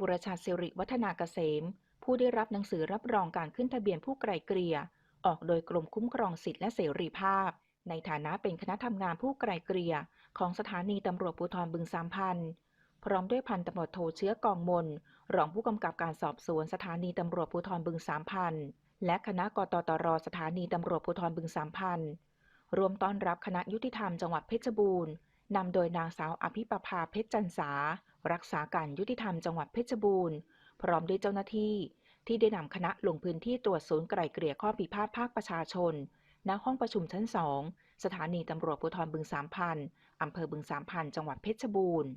บุรชาติสิริวัฒนาเกษม ผู้ได้รับหนังสือรับรองการขึ้นทะเบียนผู้ไกลเกลี่ย ออกโดยกรมคุ้มครองสิทธิและเสรีภาพ ในฐานะเป็นคณะทำงานผู้ไกลเกลี่ย ของสถานีตำรวจภูธรบึงสามพันธ์พร้อมด้วยพันตำรวจโทเชื้อกองมน รองผู้กำกับการสอบสวนสถานีตำรวจภูธรบึงสามพันธ์และคณะกตตรสถานีตำรวจภูธรบึงสามพันธ์รวมต้อนรับคณะยุติธรรมจังหวัดเพชรบูรณ์นำโดยนางสาวอภิปภาเพชรจันสา รักษาการยุติธรรมจังหวัดเพชรบูรณ์ พร้อมด้วยเจ้าหน้าที่ ที่ได้นำคณะลงพื้นที่ตรวจศูนย์ไกล่เกลี่ยข้อพิพาทภาคประชาชน ณ ห้องประชุมชั้นสองสถานีตำรวจภูธรบึงสามพันอำเภอบึงสามพันจังหวัดเพชรบูรณ์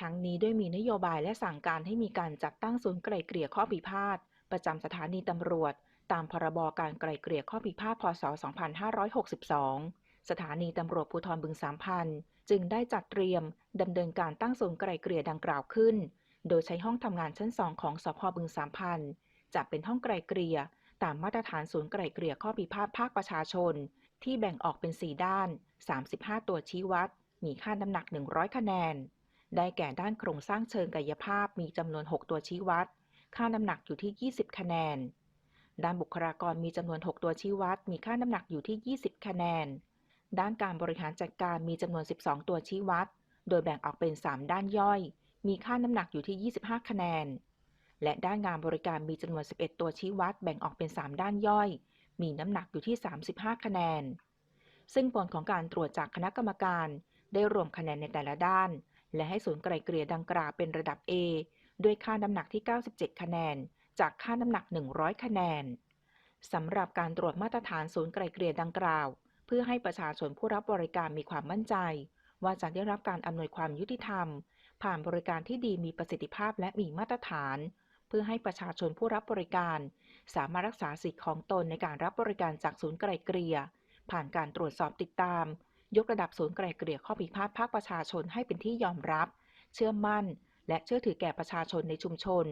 ทั้งนี้ด้วยมีนโยบายและสั่งการให้มีการจัดตั้งศูนย์ไกล่เกลี่ยข้อพิพาทประจำสถานีตำรวจ ตามพรบการไกล่เกลี่ยข้อพิพาทพศ 2562 สถานีตำรวจภูธรบึงสามพันจึงได้จัดเตรียมดำเนินการตั้งศูนย์ไกลเกลี่ยดังกล่าวขึ้น โดยใช้ห้องทำงานชั้นสองของสพบึงสามพันจะเป็นห้องไกลเกลี่ยตามมาตรฐานศูนย์ไกลเกลี่ยข้อพิพาทภาคประชาชน ที่แบ่งออกเป็น 4 ด้าน 35 ตัวชี้วัด มีค่าน้ำหนัก 100 คะแนน ได้แก่ด้านโครงสร้างเชิงกายภาพมีจำนวน 6 ตัวชี้วัด ค่าน้ำหนักอยู่ที่ 20 คะแนน ด้านบุคลากรมีจำนวน 6 ตัวชี้วัด มีค่าน้ำหนักอยู่ที่ 20 คะแนน ด้านการบริหารจัดการมีจำนวน 12 ตัวชี้วัด โดยแบ่งออกเป็น 3 ด้านย่อย มีค่าน้ำหนักอยู่ที่ 25 คะแนน และด้านงานบริการมีจำนวน 11 ตัวชี้วัด แบ่งออกเป็น 3 ด้านย่อย มีน้ำหนักอยู่ที่ 35 คะแนน ซึ่งผลของการตรวจจากคณะกรรมการ ได้รวมคะแนนในแต่ละด้าน และให้ศูนย์ไกลเกลี่ยดังกล่าวเป็นระดับ A ด้วยค่าน้ำหนักที่ 97 คะแนน จากค่าน้ำหนัก 100 คะแนนสำหรับการตรวจมาตรฐานศูนย์ไกลเกลี่ยดังกล่าว พื่อให้ประชาชนผู้รับบริการมีความมั่นใจ ว่าจะได้รับการอำนวยความยุติธรรม ผ่านบริการที่ดีมีประสิทธิภาพและมีมาตรฐาน เพื่อให้ประชาชนผู้รับบริการ สามารถรักษาสิทธิของตนในการรับบริการจากศูนย์ไกลเกลี่ยผ่านการตรวจสอบติดตาม ยกระดับศูนย์ไกลเกลี่ยข้อพิพาทภาคประชาชนให้เป็นที่ยอมรับ เชื่อมั่น และเชื่อถือแก่ประชาชนในชุมชน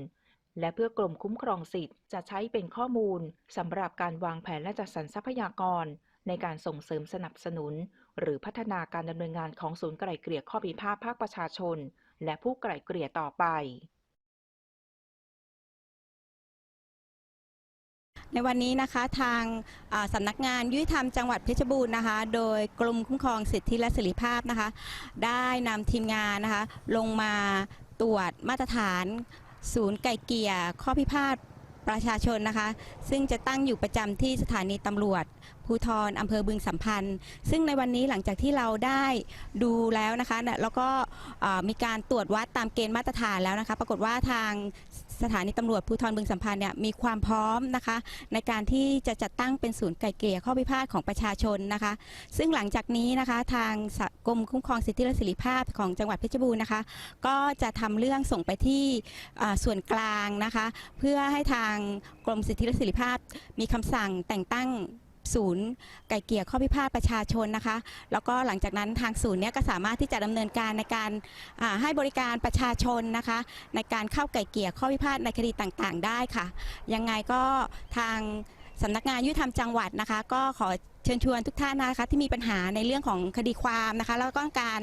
และเพื่อกรมคุ้มครองสิทธิ์จะใช้เป็นข้อมูลสำหรับการวางแผนและจัดสรรทรัพยากร ในการส่งเสริมสนับสนุน หรือพัฒนาการดำเนินงานของศูนย์ไกล่เกลี่ยข้อพิพาทภาคประชาชน และผู้ไกล่เกลี่ยต่อไป ในวันนี้นะคะทางาสำนักงานยุติธรรมจังหวัดเพชรบูรณ์นะคะ โดยกรมคุ้มครองสิทธิและเสรีภาพนะคะ ได้นำทีมงานนะคะ ลงมาตรวจมาตรฐาน ศูนย์ไก่เกลี่ยข้อพิพาท ประชาชนนะคะ ซึ่งจะตั้งอยู่ประจำที่สถานีตำรวจ ภูธรอำเภอบึงสัมพันธ์ ซึ่งในวันนี้หลังจากที่เราได้ดูแล้วนะคะเนี่ยแล้วก็มีการตรวจวัดตามเกณฑ์มาตรฐานแล้วนะคะ ปรากฏว่าทาง สถานีตำรวจภูธรบึงสัมพันธ์เนี่ยมีความพร้อมนะคะ ในการที่จะจัดตั้งเป็นศูนย์ไกล่เกลี่ยข้อพิพาทของประชาชนนะคะ ซึ่งหลังจากนี้นะคะทางกรมคุ้มครองสิทธิและเสรีภาพของจังหวัดเพชรบูรณ์นะคะ ก็จะทำเรื่องส่งไปที่ส่วนกลางนะคะ เพื่อให้ทางกรมสิทธิและเสรีภาพมีคำสั่งแต่งตั้ง ศูนย์ไก่เกี่ยข้อพิพาทประชาชนนะคะ แล้วก็หลังจากนั้นทางศูนย์เนี้ยก็สามารถที่จะดำเนินการในการให้บริการประชาชนนะคะ ในการเข้าไก่เกี่ยข้อพิพาทในคดีต่างๆ ได้ค่ะ ยังไงก็ทาง สำนักงานยุติธรรมจังหวัดนะคะ ก็ขอเชิญชวนทุกท่านนะคะที่มีปัญหาในเรื่องของคดีความนะคะ แล้วก็การ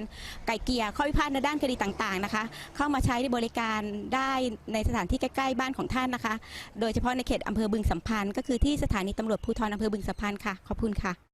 ไก่เกลี่ยข้อพิพาทในด้านคดีต่างๆนะคะ เข้ามาใช้บริการได้ในสถานที่ใกล้ๆบ้านของท่านนะคะ โดยเฉพาะในเขตอำเภอบึงสัมพันธ์ ก็คือที่สถานีตำรวจภูธรอำเภอบึงสัมพันธ์ค่ะขอบคุณค่ะ